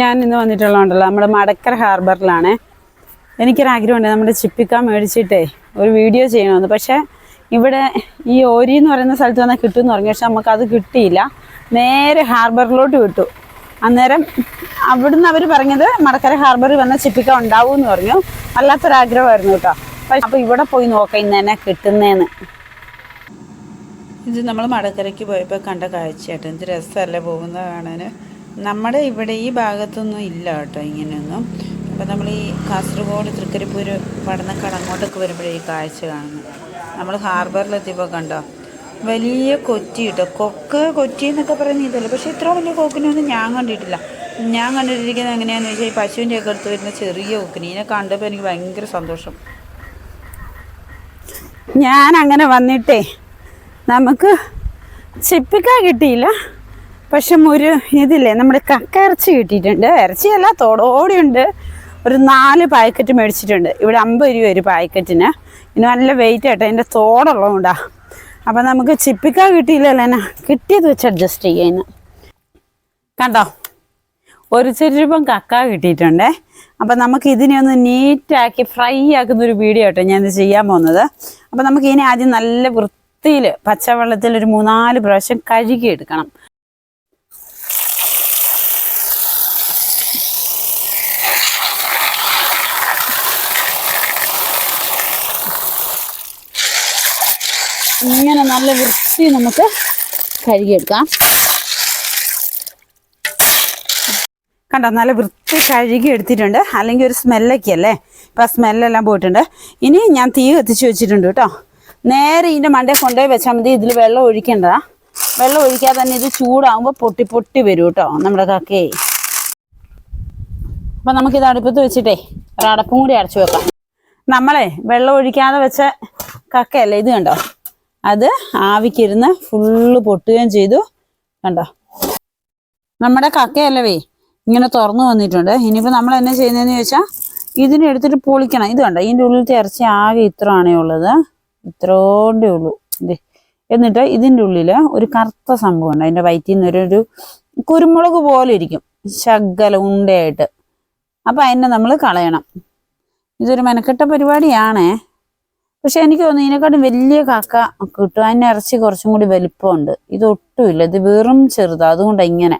ഞാൻ ഇന്ന് വന്നിട്ടുള്ളതുണ്ടല്ലോ നമ്മുടെ മടക്കർ ഹാർബറിലാണ്. എനിക്കൊരാഗ്രഹമുണ്ട് നമ്മുടെ ചിപ്പിക്ക മേടിച്ചിട്ടേ ഒരു വീഡിയോ ചെയ്യണമെന്ന്. പക്ഷേ ഇവിടെ ഈ ഓരി എന്ന് പറയുന്ന സ്ഥലത്ത് വന്നാൽ കിട്ടുമെന്ന് പറഞ്ഞു. പക്ഷെ നമുക്കത് കിട്ടിയില്ല. നേരെ ഹാർബറിലോട്ട് വിട്ടു. അന്നേരം അവിടുന്ന് അവർ പറഞ്ഞത് മടക്കര ഹാർബറിൽ വന്ന ചിപ്പിക്ക ഉണ്ടാവും എന്ന് പറഞ്ഞു. വല്ലാത്തൊരാഗ്രഹമായിരുന്നു കേട്ടോ. അപ്പോൾ ഇവിടെ പോയി നോക്കാം ഇന്ന് തന്നെ കിട്ടുന്നേന്ന്. ഇത് നമ്മൾ മടക്കരയ്ക്ക് പോയപ്പോൾ കണ്ട കാഴ്ചയായിട്ട് എന്ത് രസമല്ലേ പോകുന്നത് കാണാൻ. നമ്മുടെ ഇവിടെ ഈ ഭാഗത്തൊന്നും ഇല്ല കേട്ടോ ഇങ്ങനെയൊന്നും. അപ്പോൾ നമ്മൾ ഈ കാസർഗോഡ് തൃക്കരിപ്പൂര് പടന്നക്കാട് അങ്ങോട്ടൊക്കെ വരുമ്പോഴേ ഈ കാഴ്ച കാണുന്നു. നമ്മൾ ഹാർബറിലെത്തിയപ്പോൾ കണ്ടോ? വലിയ കൊറ്റി കിട്ടും. കൊക്ക് കൊറ്റി എന്നൊക്കെ പറയുന്ന ഇതല്ല. പക്ഷേ ഇത്ര വലിയ കൊക്കിനൊന്നും ഞാൻ കണ്ടിട്ടില്ല. ഞാൻ കണ്ടിട്ടിരിക്കുന്നത് എങ്ങനെയാണെന്ന് വെച്ചാൽ ഈ പശുവിന്റെ ഒക്കെ അടുത്ത് വരുന്ന ചെറിയ കൊക്കിന്. ഇതിനെ കണ്ടപ്പോൾ എനിക്ക് ഭയങ്കര സന്തോഷം. ഞാൻ അങ്ങനെ വന്നിട്ടേ നമുക്ക് ചിപ്പിക്ക കിട്ടിയില്ല. പക്ഷെ ഒരു ഇതില്ലേ നമ്മുടെ കക്ക ഇറച്ചി കിട്ടിയിട്ടുണ്ട്. ഇറച്ചിയല്ല തോടോടിയുണ്ട്. ഒരു നാല് പാക്കറ്റ് മേടിച്ചിട്ടുണ്ട്. ഇവിടെ അമ്പത് രൂപ ഒരു പാക്കറ്റിന്. ഇനി നല്ല വെയിറ്റ് ആയിട്ട് അതിന്റെ തോടുള്ളതുകൊണ്ടാ. അപ്പം നമുക്ക് ചിപ്പിക്ക കിട്ടിയില്ലല്ലോ എന്നാ കിട്ടിയത് വെച്ച് അഡ്ജസ്റ്റ് ചെയ്യുന്നു കണ്ടോ? ഒരു ചെരുപ്പം കക്ക കിട്ടിയിട്ടുണ്ടേ. അപ്പം നമുക്ക് ഇതിനെ ഒന്ന് നീറ്റാക്കി ഫ്രൈ ആക്കുന്ന ഒരു വീഡിയോ കേട്ടോ ഞാനിത് ചെയ്യാൻ പോകുന്നത്. അപ്പം നമുക്ക് ഇതിനെ ആദ്യം നല്ല വൃത്തിയിൽ പച്ചവെള്ളത്തിൽ ഒരു മൂന്നാൽ പ്രാവശ്യം കഴുകി എടുക്കണം ഇങ്ങനെ നല്ല വൃത്തി നമുക്ക് കഴുകിയെടുക്കാം. കണ്ടോ നല്ല വൃത്തി കഴുകി എടുത്തിട്ടുണ്ട് അല്ലെങ്കിൽ ഒരു സ്മെല്ലൊക്കെ അല്ലേ ഇപ്പം ആ സ്മെല്ലെല്ലാം പോയിട്ടുണ്ട്. ഇനി ഞാൻ തീ കത്തിച്ച് വെച്ചിട്ടുണ്ട് കേട്ടോ. നേരെ ഇതിന്റെ മണ്ടേ കൊണ്ടുപോയി വെച്ചാൽ മതി. ഇതിൽ വെള്ളം ഒഴിക്കേണ്ടതാ. വെള്ളം ഒഴിക്കാതെ തന്നെ ഇത് ചൂടാകുമ്പോൾ പൊട്ടി പൊട്ടി വരും കേട്ടോ നമ്മുടെ കക്കേ. അപ്പം നമുക്കിത് അടുപ്പത്ത് വെച്ചിട്ടേ ഒരടപ്പും കൂടി അടച്ചു വെക്കാം. നമ്മളെ വെള്ളം ഒഴിക്കാതെ വെച്ച കക്കയല്ലേ ഇത് കണ്ടോ? അത് ആവിക്കിരുന്ന് ഫുള്ള് പൊട്ടുകയും ചെയ്തു. കണ്ടോ? നമ്മുടെ കക്കയല്ലവേ ഇങ്ങനെ തുറന്നു വന്നിട്ടുണ്ട്. ഇനിയിപ്പോൾ നമ്മൾ എന്നാ ചെയ്യുന്നതെന്ന് ചോദിച്ചാൽ ഇതിനെ എടുത്തിട്ട് പൊളിക്കണം. ഇത് കണ്ടോ? ഇതിന്റെ ഉള്ളിലത്തെ ഇറച്ചി ആകെ ഇത്ര ആണേ ഉള്ളത്. ഇത്രോണ്ടേ ഉള്ളൂ. ഇതേ എന്നിട്ട് ഇതിന്റെ ഉള്ളിൽ ഒരു കറുത്ത സംഭവം ഉണ്ട്. അതിന്റെ വയറ്റിൽ നിന്ന് ഒരു കുരുമുളക് പോലെ ഇരിക്കും. ശകല ഉണ്ടയായിട്ട്. അപ്പം അതിനെ നമ്മൾ കളയണം. ഇതൊരു മെനക്കെട്ട പരിപാടിയാണേ. പക്ഷെ എനിക്ക് തോന്നുന്നു ഇതിനെക്കാട്ടും വലിയ കാക്ക കിട്ടും. അതിന് ഇറച്ചി കുറച്ചും കൂടി വലിപ്പമുണ്ട്. ഇത് ഒട്ടുമില്ല ഇത് വെറും ചെറുതാ. അതുകൊണ്ട് ഇങ്ങനെ.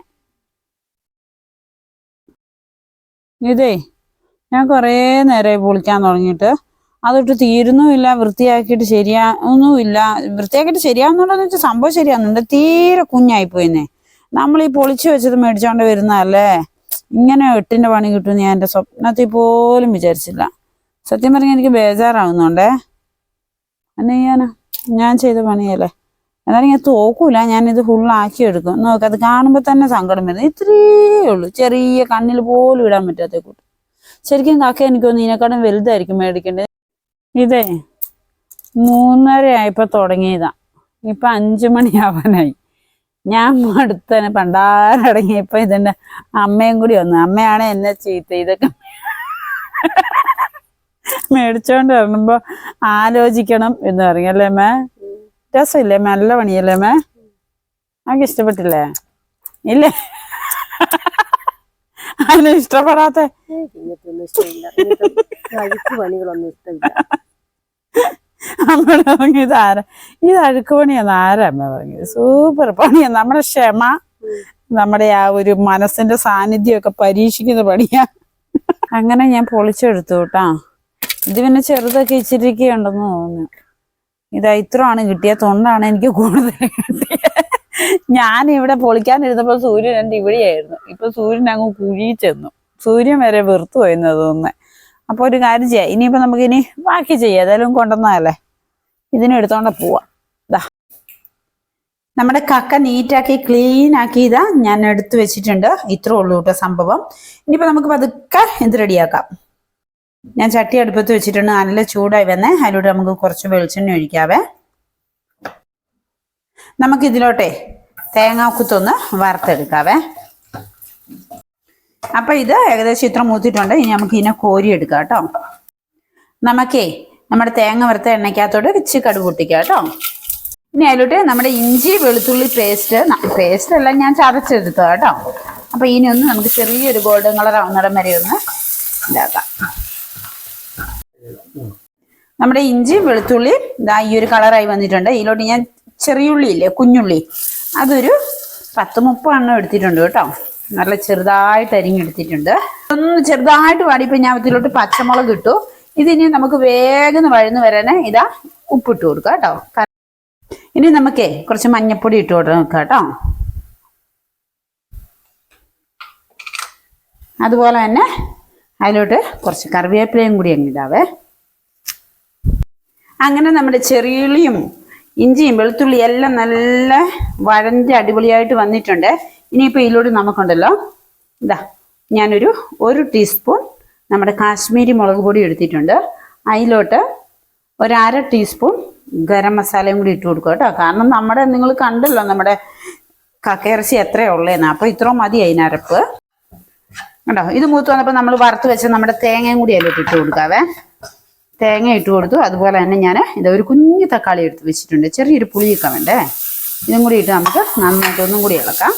ഇതേ ഞാൻ കുറേ നേരമായി പൊളിക്കാൻ തുടങ്ങിയിട്ട്. അതൊട്ട് തീരുന്നുമില്ല വൃത്തിയാക്കിയിട്ട് ശരിയാ ഒന്നുമില്ല വൃത്തിയാക്കിയിട്ട് ശരിയാവുന്നുണ്ടോന്ന് വെച്ചാൽ സംഭവം ശരിയാവുന്നുണ്ട്. തീരെ കുഞ്ഞായിപ്പോയിന്നേ നമ്മൾ ഈ പൊളിച്ചു വെച്ചത് മേടിച്ചോണ്ട് വരുന്നതല്ലേ? ഇങ്ങനെ എട്ടിന്റെ പണി കിട്ടുമെന്ന് ഞാൻ എന്റെ സ്വപ്നത്തിൽ പോലും വിചാരിച്ചില്ല. സത്യം പറഞ്ഞാൽ എനിക്ക് ബേജാറാവുന്നുണ്ടേ. എന്നെ ചെയ്യാനാ ഞാൻ ചെയ്ത പണിയല്ലേ? എന്നാലും ഞാൻ തോക്കൂല ഞാനിത് ഫുള്ളാക്കി എടുക്കും നോക്ക് അത് കാണുമ്പോൾ തന്നെ സങ്കടം വരുന്നത് ഇത്രയേ ഉള്ളൂ. ചെറിയ കണ്ണിൽ പോലും ഇടാൻ പറ്റാത്ത കൂട്ട്. ശരിക്കും കാക്ക എനിക്ക് തോന്നുന്നു ഇതിനെക്കാളും വലുതായിരിക്കും മേടിക്കേണ്ടത്. ഇതേ മൂന്നര ആയപ്പോൾ തുടങ്ങിയതാ. ഇപ്പം അഞ്ചു മണിയാവാനായി. ഞാൻ മടുത്തനെ പണ്ടാരടങ്ങിയപ്പോൾ ഇതിന്റെ അമ്മയും കൂടി വന്നു. അമ്മയാണ് എന്നെ ചീത്ത ഇതൊക്കെ മേടിച്ചോണ്ട് വരുമ്പോ ആലോചിക്കണം എന്ന് പറയും അല്ലേ മേ രസമില്ലേ മേ നല്ല പണിയല്ലേ മേ നമുക്ക് ഇഷ്ടപ്പെട്ടില്ലേ? ഇല്ലേ? അതിന് ഇഷ്ടപ്പെടാത്ത അമ്മയുടെ പറഞ്ഞു ഇത് ആരാ? ഇത് അഴുക്ക് പണിയെന്ന് ആരാ അമ്മ പറഞ്ഞത്? സൂപ്പർ പണിയാ. നമ്മുടെ ക്ഷമ നമ്മുടെ ആ ഒരു മനസ്സിന്റെ സാന്നിധ്യമൊക്കെ പരീക്ഷിക്കുന്ന പണിയാ. അങ്ങനെ ഞാൻ പൊളിച്ചെടുത്തു കേട്ടാ. ഇത് പിന്നെ ചെറുതൊക്കെ ഇച്ചിരിക്കുകയുണ്ടെന്ന് തോന്നുന്നു. ഇത് ഇത്രയാണ് കിട്ടിയ തൊണ്ടാണ് എനിക്ക് കൂടുതൽ ഞാൻ ഇവിടെ പൊളിക്കാനിരുന്നപ്പോൾ സൂര്യൻ എന്റെ ഇവിടെയായിരുന്നു. ഇപ്പൊ സൂര്യൻ അങ്ങ് കുഴി ചെന്നു. സൂര്യൻ വരെ വെറുത്തു പോയെന്ന് തോന്നുന്നത് അപ്പോൾ ഒരു കാര്യം ചെയ്യാം. ഇനിയിപ്പോൾ നമുക്കിനി ബാക്കി ചെയ്യാം. ഏതായാലും കൊണ്ടുവന്നതല്ലേ ഇതിനും എടുത്തോണ്ട് പോവാം. ഇതാ നമ്മുടെ കക്ക നീറ്റാക്കി ക്ലീൻ ആക്കി ഇതാ ഞാൻ എടുത്തു വെച്ചിട്ടുണ്ട്. ഇത്രേ ഉള്ളൂ കേട്ടോ സംഭവം. ഇനിയിപ്പോൾ നമുക്ക് പതുക്കെ എന്ത് റെഡിയാക്കാം. ഞാൻ ചട്ടി അടുപ്പത്ത് വെച്ചിട്ടുണ്ട്. നല്ല ചൂടായി വന്നേ. അതിലൂടെ നമുക്ക് കുറച്ച് വെളിച്ചെണ്ണ ഒഴിക്കാവേ. നമുക്ക് ഇതിലോട്ടെ തേങ്ങാക്കുത്തൊന്ന് വറുത്തെടുക്കാവേ. അപ്പൊ ഇത് ഏകദേശം ഇത്ര മൂത്തിട്ടുണ്ട്. ഇനി നമുക്ക് ഇതിനെ കോരി എടുക്കാം കേട്ടോ. നമുക്കേ നമ്മുടെ തേങ്ങ വറുത്ത എണ്ണയ്ക്കകത്തോട്ട് വെച്ച് കടുക് പൊട്ടിക്കാം കേട്ടോ. ഇനി അതിലോട്ട് നമ്മുടെ ഇഞ്ചി വെളുത്തുള്ളി പേസ്റ്റ് പേസ്റ്റ് എല്ലാം ഞാൻ ചതച്ചെടുത്തോ കേട്ടോ. അപ്പൊ ഇനി ഒന്ന് നമുക്ക് ചെറിയൊരു ഗോൾഡൻ കളർ ആവുന്നിടം വരെ ഒന്ന് ഇതാക്കാം. നമ്മുടെ ഇഞ്ചി വെളുത്തുള്ളി ഇതാ ഈ ഒരു കളറായി വന്നിട്ടുണ്ട്. ഇതിലോട്ട് ഞാൻ ചെറിയുള്ളി ഇല്ലേ കുഞ്ഞുള്ളി അതൊരു പത്ത് മുപ്പെണ്ണം എടുത്തിട്ടുണ്ട് കേട്ടോ. നല്ല ചെറുതായിട്ട് അരിഞ്ഞെടുത്തിട്ടുണ്ട്. ഒന്ന് ചെറുതായിട്ട് വാടിയപ്പോൾ ഞാൻ ഇതിലോട്ട് പച്ചമുളക് ഇട്ടു. ഇതിനി നമുക്ക് വേഗം വഴന്ന് വരാന് ഇതാ ഉപ്പിട്ട് കൊടുക്കുക കേട്ടോ. ഇനി നമുക്കേ കുറച്ച് മഞ്ഞപ്പൊടി ഇട്ട് കൊടുക്കാം കേട്ടോ. അതുപോലെ തന്നെ അതിലോട്ട് കുറച്ച് കറിവേപ്പിലയും കൂടി അങ്ങ് ഇടാവേ. അങ്ങനെ നമ്മുടെ ചെറിയുള്ളിയും ഇഞ്ചിയും വെളുത്തുള്ളി എല്ലാം നല്ല വഴഞ്ഞ് അടിപൊളിയായിട്ട് വന്നിട്ടുണ്ട്. ഇനിയിപ്പോൾ ഇതിലൂടെ നമുക്കുണ്ടല്ലോ. ഇതാ ഞാനൊരു ഒരു ടീസ്പൂൺ നമ്മുടെ കാശ്മീരി മുളക് പൊടി എടുത്തിട്ടുണ്ട്. അതിലോട്ട് ഒരര ടീസ്പൂൺ ഗരം മസാലയും കൂടി ഇട്ട് കൊടുക്കുക കേട്ടോ. കാരണം നമ്മുടെ നിങ്ങൾ കണ്ടല്ലോ നമ്മുടെ കക്കയിറച്ചി എത്രയേ ഉള്ളേന്ന്. അപ്പോൾ ഇത്രയും മതി അതിനരപ്പ്. കേട്ടോ ഇത് മൂത്ത് വന്നപ്പോൾ നമ്മൾ വറുത്ത് വെച്ച നമ്മുടെ തേങ്ങയും കൂടി അതിലോട്ട് ഇട്ട് കൊടുക്കാവേ. തേങ്ങ ഇട്ട് കൊടുത്തു. അതുപോലെ തന്നെ ഞാൻ ഇത് ഒരു കുഞ്ഞു തക്കാളി എടുത്ത് വെച്ചിട്ടുണ്ട്. ചെറിയൊരു പുളിയൊക്കെ വേണ്ടേ? ഇതും കൂടി ഇട്ട് നമുക്ക് നന്നായിട്ട് ഒന്നും കൂടി ഇളക്കാം.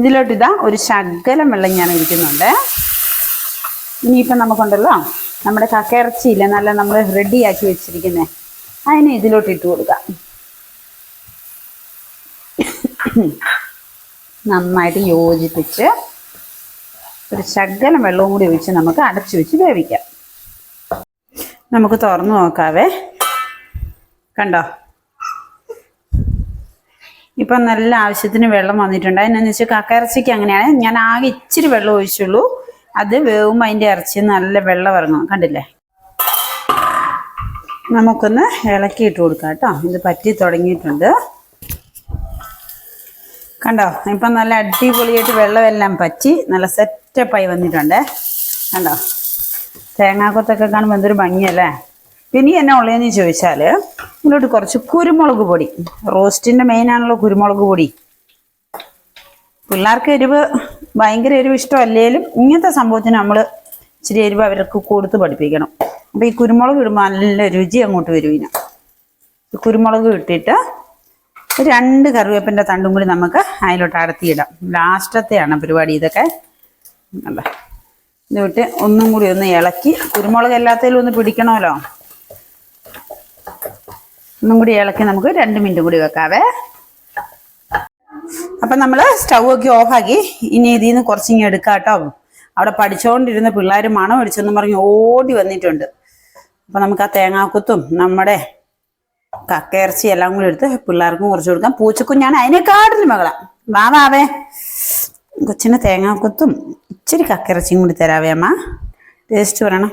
ഇതിലോട്ട് ഇതാ ഒരു ശകലം വെള്ളം ഞാൻ ഒഴിക്കുന്നുണ്ട്. ഇനിയിപ്പം നമുക്കുണ്ടല്ലോ നമ്മുടെ കക്കയിറച്ചിയില്ല നല്ല നമ്മൾ റെഡിയാക്കി വെച്ചിരിക്കുന്നേ അതിനെ ഇതിലോട്ട് ഇട്ട് കൊടുക്കാം. നന്നായിട്ട് യോജിപ്പിച്ച് ഒരു ശകലം വെള്ളവും കൂടി ഒഴിച്ച് നമുക്ക് അടച്ചു വെച്ച് വേവിക്കാം. നമുക്ക് തുറന്നു നോക്കാവേ. കണ്ടോ? ഇപ്പം നല്ല ആവശ്യത്തിന് വെള്ളം വന്നിട്ടുണ്ട്. അതിനെന്ന് വെച്ചാൽ കക്കയിറച്ചിക്ക് അങ്ങനെയാണ്. ഞാൻ ആകെ ഇച്ചിരി വെള്ളം ഒഴിച്ചുള്ളൂ. അത് വേവുമ്പോൾ അതിന്റെ ഇറച്ചി നല്ല വെള്ളം ഇറങ്ങും. കണ്ടില്ലേ? നമുക്കൊന്ന് ഇളക്കിയിട്ട് കൊടുക്കാം കേട്ടോ. ഇത് പറ്റി തുടങ്ങിയിട്ടുണ്ട്. കണ്ടോ? ഇപ്പം നല്ല അടിപൊളിയായിട്ട് വെള്ളമെല്ലാം പറ്റി നല്ല സെറ്റപ്പായി വന്നിട്ടുണ്ട്. കണ്ടോ? തേങ്ങാക്കൊത്തൊക്കെ കാണുമ്പോൾ എന്തൊരു ഭംഗിയല്ലേ? പിന്നെ എന്നെ ഉള്ളതെന്ന് ചോദിച്ചാൽ ഇതിലോട്ട് കുറച്ച് കുരുമുളക് പൊടി. റോസ്റ്റിന്റെ മെയിനാണല്ലോ കുരുമുളക് പൊടി. പിള്ളേർക്ക് എരിവ് ഭയങ്കര എരിവ് ഇഷ്ടമല്ലേലും ഇങ്ങനത്തെ സംഭവത്തിന് നമ്മൾ ഇച്ചിരി എരിവ് അവർക്ക് കൊടുത്ത് പഠിപ്പിക്കണം. അപ്പോൾ ഈ കുരുമുളക് ഇടുമ്പോൾ നല്ല രുചി അങ്ങോട്ട് വരും ഇതിന്. കുരുമുളക് ഇട്ടിട്ട് രണ്ട് കറിവേപ്പിന്റെ തണ്ടും കൂടി നമുക്ക് അതിലോട്ട് അടത്തിയിടാം. ലാസ്റ്റത്തെയാണ് പരിപാടി ഇതൊക്കെ. അല്ല ഇതുവിട്ട് ഒന്നും കൂടി ഒന്ന് ഇളക്കി കുരുമുളക് എല്ലാത്തേലും ഒന്ന് പിടിക്കണമല്ലോ. ഒന്നും കൂടി ഇളക്കി നമുക്ക് രണ്ട് മിനിറ്റ് കൂടി വെക്കാവേ. അപ്പം നമ്മൾ സ്റ്റൗ ഒക്കെ ഓഫാക്കി. ഇനി ഇതിൽ നിന്ന് കുറച്ചിങ്ങ് എടുക്കാം കേട്ടോ. അവിടെ പഠിച്ചുകൊണ്ടിരുന്ന പിള്ളേർ മണം അടിച്ചെന്ന് പറഞ്ഞ് ഓടി വന്നിട്ടുണ്ട്. അപ്പം നമുക്ക് ആ തേങ്ങാക്കുത്തും നമ്മുടെ കക്കയിറച്ചി എല്ലാം കൂടി എടുത്ത് പിള്ളേർക്കും കുറച്ച് കൊടുക്കാം. പൂച്ചക്കുഞ്ഞാണ് അതിനെക്കാട്ടിലും മകള. വാ വാവേ കൊച്ചിന് തേങ്ങാക്കൊത്തും ഇച്ചിരി കക്കയിറച്ചിയും കൂടി തരാവേ അമ്മ. ടേസ്റ്റ് പറയണം.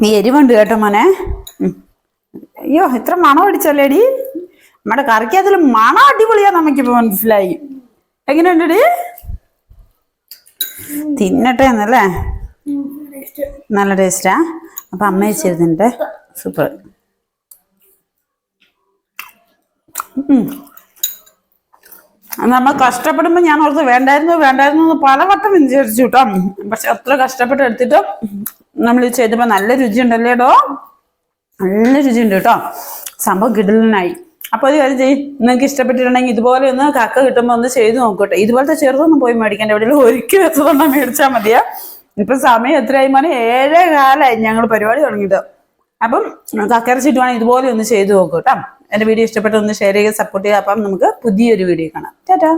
നീ എരിവുണ്ട് കേട്ടോ മോനെ. അയ്യോ ഇത്ര മണം അടിച്ചല്ലേടി? നമ്മുടെ കറിക്കകത്തിൽ മണം അടിപൊളിയാ നമുക്കിപ്പോ മനസ്സിലായി. എങ്ങനെയുണ്ടടി തിന്നട്ടെ എന്നല്ലേ? നല്ല ടേസ്റ്റാ. അപ്പൊ അമ്മ വെച്ചിരുന്നുണ്ട് സൂപ്പർ. നമ്മൾ കഷ്ടപ്പെടുമ്പോൾ ഞാൻ ഓർത്ത് വേണ്ടായിരുന്നു വേണ്ടായിരുന്നു എന്ന് പലവട്ടം വിചാരിച്ചു കേട്ടോ. പക്ഷെ അത്ര കഷ്ടപ്പെട്ട് എടുത്തിട്ട് നമ്മൾ ചെയ്തപ്പോൾ നല്ല രുചിയുണ്ടല്ലേടോ? നല്ല രുചിയുണ്ട് കേട്ടോ. സംഭവം കിടലിനായി. അപ്പോൾ ഒരു കാര്യം ചെയ്യും. നിങ്ങൾക്ക് ഇഷ്ടപ്പെട്ടിട്ടുണ്ടെങ്കിൽ ഇതുപോലെ ഒന്ന് കക്ക കിട്ടുമ്പോൾ ഒന്ന് ചെയ്ത് നോക്കട്ടെ. ഇതുപോലത്തെ ചെറുതൊന്നും പോയി മേടിക്കേണ്ട. എവിടെയെങ്കിലും ഒരുക്കി വെച്ചതൊന്നും മേടിച്ചാൽ മതിയാ. ഇപ്പം സമയം എത്രയായി മോനെ? ഏഴേ കാലമായി ഞങ്ങൾ പരിപാടി തുടങ്ങിയിട്ട്. അപ്പം കക്കരച്ചിട്ടുവാണെങ്കിൽ ഇതുപോലെ ഒന്ന് ചെയ്ത് നോക്കൂ കേട്ടോ. വീഡിയോ ഇഷ്ടപ്പെട്ട ഒന്ന് ഷെയർ ചെയ്യുക സപ്പോർട്ട് ചെയ്യുക. അപ്പം നമുക്ക് പുതിയൊരു വീഡിയോ കാണാം. ടാറ്റാ.